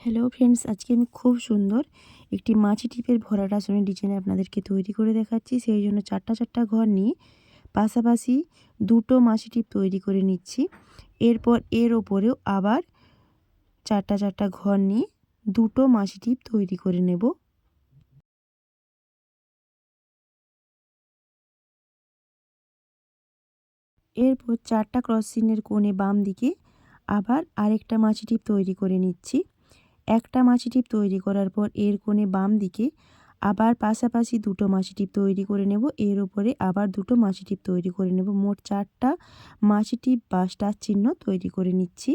Hello friends আজকে আমি খুব সুন্দর একটি মাছি টিপের ভরাট আসনের ডিজাইন আপনাদেরকে তৈরি করে দেখাচ্ছি। সেই জন্য চারটা চারটা ঘর নিয়ে পাশাপাশি দুটো মাছি টিপ তৈরি করে নিচ্ছি। এরপর এর ওপরেও আবার চারটা চারটা ঘর নিয়ে দুটো মাছি টিপ তৈরি করে নেব। এরপর চারটা ক্রসিনের কোণে বাম দিকে আবার আরেকটা মাছি টিপ তৈরি করে নিচ্ছি। একটা মাছি টিপ তৈরি করার পর এর কোণে বাম দিকে আবার পাশাপাশি দুটো মাছি টিপ তৈরি করে নেব। এর উপরে আবার দুটো মাছি টিপ তৈরি করে নেব। মোট চারটা মাছি টিপ বা স্টার চিহ্ন তৈরি করে নিচ্ছি।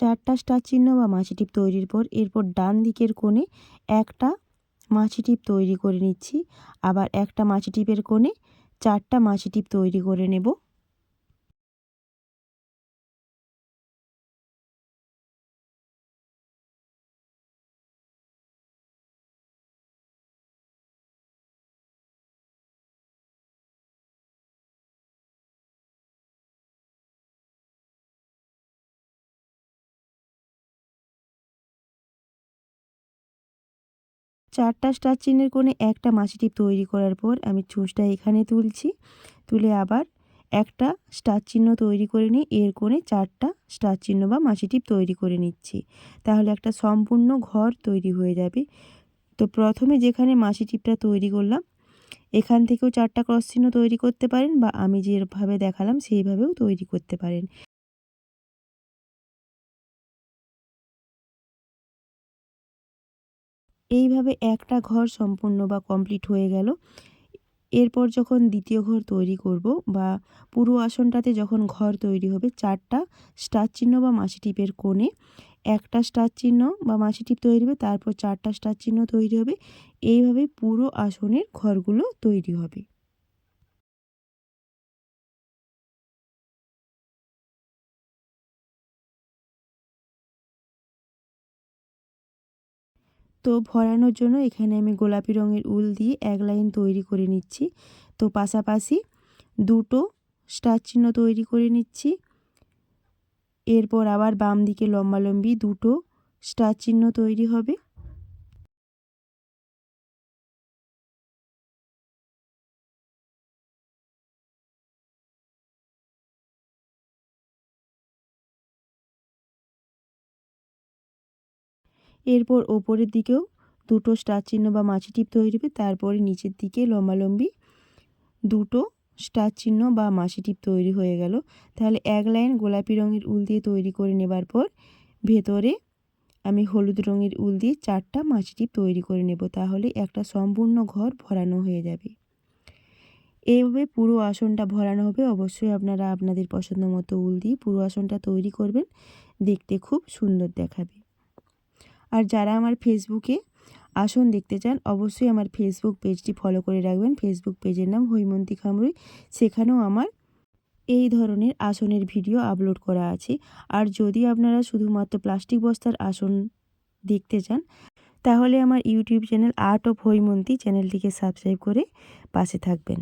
চারটা স্টার চিহ্ন বা মাছি টিপ তৈরির পর এরপর ডান দিকের কোণে একটা মাছি টিপ তৈরি করে নিচ্ছি। আবার একটা মাছি টিপের কোণে চারটা মাছি টিপ তৈরি করে নেব। চারটা স্টার চিহ্নের কোণে একটা মাছি টিপ তৈরি করার পর আমি চুঁচটা এখানে তুলছি। তুলে আবার একটা স্টার চিহ্ন তৈরি করে নিই এর কোণে চারটা স্টার চিহ্ন বা মাছি টিপ তৈরি করে নিচ্ছি। তাহলে একটা সম্পূর্ণ ঘর তৈরি হয়ে যাবে। তো প্রথমে যেখানে মাছি টিপটা তৈরি করলাম, এখান থেকেও চারটা ক্রস চিহ্ন তৈরি করতে পারেন বা আমি যেভাবে দেখালাম সেইভাবেও তৈরি করতে পারেন। এইভাবে একটা ঘর সম্পূর্ণ বা কমপ্লিট হয়ে গেল। এরপর যখন দ্বিতীয় ঘর তৈরি করব বা পুরো আসনটাতে যখন ঘর তৈরি হবে, চারটা স্টার চিহ্ন বা মাসি টিপের কোণে, একটা স্টার চিহ্ন বা মাসি টিপ তৈরি হবে, তারপর চারটা স্টার চিহ্ন তৈরি হবে। এইভাবে পুরো আসনের ঘরগুলো তৈরি হবে। তো ভরানোর জন্য এখানে আমি গোলাপি রঙের উল দিয়ে এক লাইন তৈরি করে নিচ্ছি। তো পাশাপাশি দুটো স্টার চিহ্ন তৈরি করে নিচ্ছি। এরপর আবার বাম দিকে লম্বালম্বি দুটো স্টার চিহ্ন তৈরি হবে। এরপর ওপরের দিকেও দুটো স্টার চিহ্ন বা মাছি টিপ তৈরি হবে, তারপরে নিচের দিকে লম্বালম্বি দুটো স্টার চিহ্ন বা মাছি টিপ তৈরি হয়ে গেল। তাহলে এক লাইন গোলাপি রঙের উল দিয়ে তৈরি করে নেবার পর ভেতরে আমি হলুদ রঙের উল দিয়ে চারটা মাছি টিপ তৈরি করে নেব, তাহলে একটা সম্পূর্ণ ঘর ভরানো হয়ে যাবে। এইভাবে পুরো আসনটা ভরানো হবে। অবশ্যই আপনারা আপনাদের পছন্দ মতো উল দিয়ে পুরো আসনটা তৈরি করবেন, দেখতে খুব সুন্দর দেখাবে। আর যারা আমার ফেসবুকে আসন দেখতে চান, অবশ্যই আমার ফেসবুক পেজটি ফলো করে রাখবেন। ফেসবুক পেজের নাম হৈমন্তী খামরুই। সেখানেও আমার এই ধরনের আসনের ভিডিও আপলোড করা আছে। আর যদি আপনারা শুধুমাত্র প্লাস্টিক বস্তার আসন দেখতে চান, তাহলে আমার YouTube channel art of Haimanti চ্যানেলটিকে সাবস্ক্রাইব করে পাশে থাকবেন।